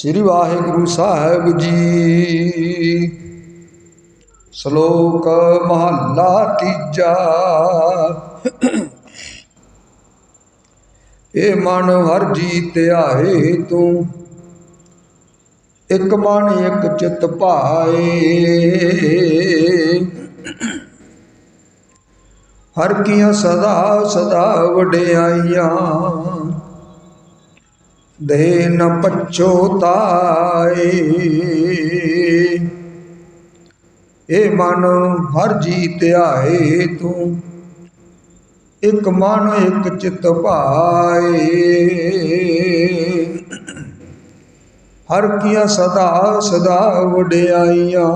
ਸ੍ਰੀ ਵਾਹਿਗੁਰੂ ਸਾਹਿਬ ਜੀ। ਸ਼ਲੋਕ ਮਹੱਲਾ ਤੀਜਾ। ਇਹ ਮਨ ਹਰ ਜੀ ਆਏ ਤੂੰ, ਇੱਕ ਮਨ ਇੱਕ ਚਿਤ ਭਾਏ। ਹਰ ਕੀਆਂ ਸਦਾ ਸਦਾ ਵਡਿਆਈਆਂ ਦੇ ਨ ਪਛੋਤਾਏ ਇਹ ਮਨ ਹਰ ਜੀ ਧਿਆਏ ਤੂੰ, ਇੱਕ ਮਨ ਇੱਕ ਚਿਤ ਭਾਏ। ਹਰ ਕੀਆਂ ਸਦਾ ਸਦਾ ਵਡਿਆਈਆਂ,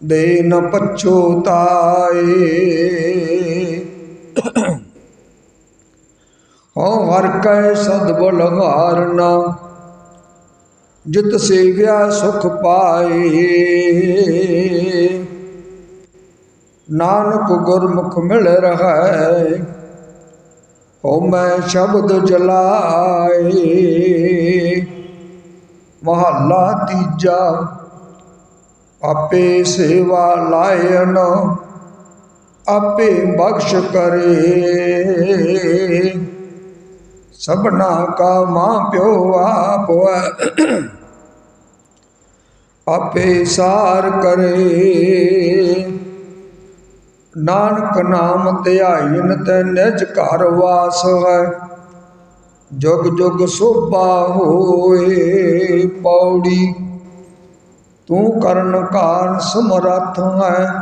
ਦੇ ਨ ਪਛੋਤਾਏ ਹਉ ਹਰ ਕੈ ਸਦਬਲ ਹਾਰਨਾ ਜਿਤ ਸੇਵਿਆ ਸੁਖ ਪਾਏ। ਨਾਨਕ ਗੁਰਮੁਖ ਮਿਲ ਰਹੈ, ਹਉ ਮੈਂ ਸ਼ਬਦ ਜਲਾਏ। ਮਹੱਲਾ ਤੀਜਾ, ਆਪੇ ਸੇਵਾ ਲਾਇਨ, ਆਪੇ ਬਖਸ਼ ਕਰੇ। ਸਭਨਾ ਕਾ ਮਾਂ ਪਿਓ ਆਪ ਹੈ। ਆਪੇ ਸਾਰ ਕਰੇ। ਨਾਨਕ ਨਾਮ ਧਿਆਇਨ ਤੈ ਨਿਜ ਘਰ ਵਾਸ ਹੈ। ਜੁਗ ਜੁਗ ਸੋਭਾ ਹੋਏ ਪੌੜੀ। ਤੂੰ ਕਰਨ ਕਾਰਨ ਸਮਰੱਥ ਹੈ।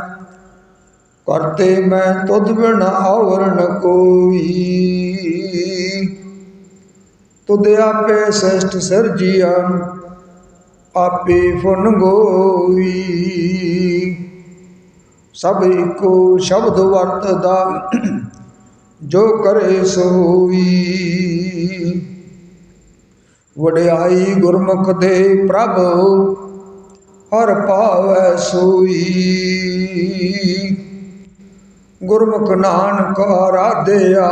ਕਰਤੇ ਮੈਂ ਤੁਧ ਬਿਨ ਔਰ ਕੋਈ। ਤੁਧ ਆਪੇ ਸ੍ਰਿਸ਼ਟ ਸਿਰਜੀਆ, ਆਪੇ ਫੁਨ ਗੋਈ। ਸਭ ਇੱਕੋ ਸ਼ਬਦ ਵਰਤਦਾ, ਜੋ ਕਰੇ ਸੋਈ। ਵਡਿਆਈ ਗੁਰਮੁਖ ਦੇ ਪ੍ਰਭ, ਹਰ ਪਾਵੈ ਸੋਈ। ਗੁਰਮੁਖ ਨਾਨਕ ਆਰਾਧਿਆ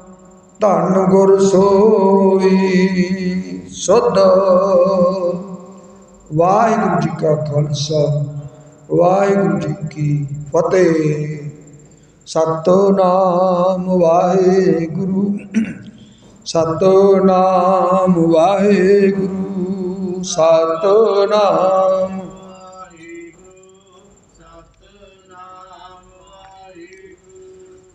ਧੰਨ ਗੁਰ ਸੋਈ ਸੁਧ ਵਾਹਿਗੁਰੂ ਜੀ ਕਾ ਖਾਲਸਾ, ਵਾਹਿਗੁਰੂ ਜੀ ਕੀ ਫਤਿਹ। ਸਤਨਾਮ ਵਾਹਿਗੁਰੂ ਸਤਨਾਮ ਵਾਹਿਗੁਰੂ, ਸਤਨਾਮ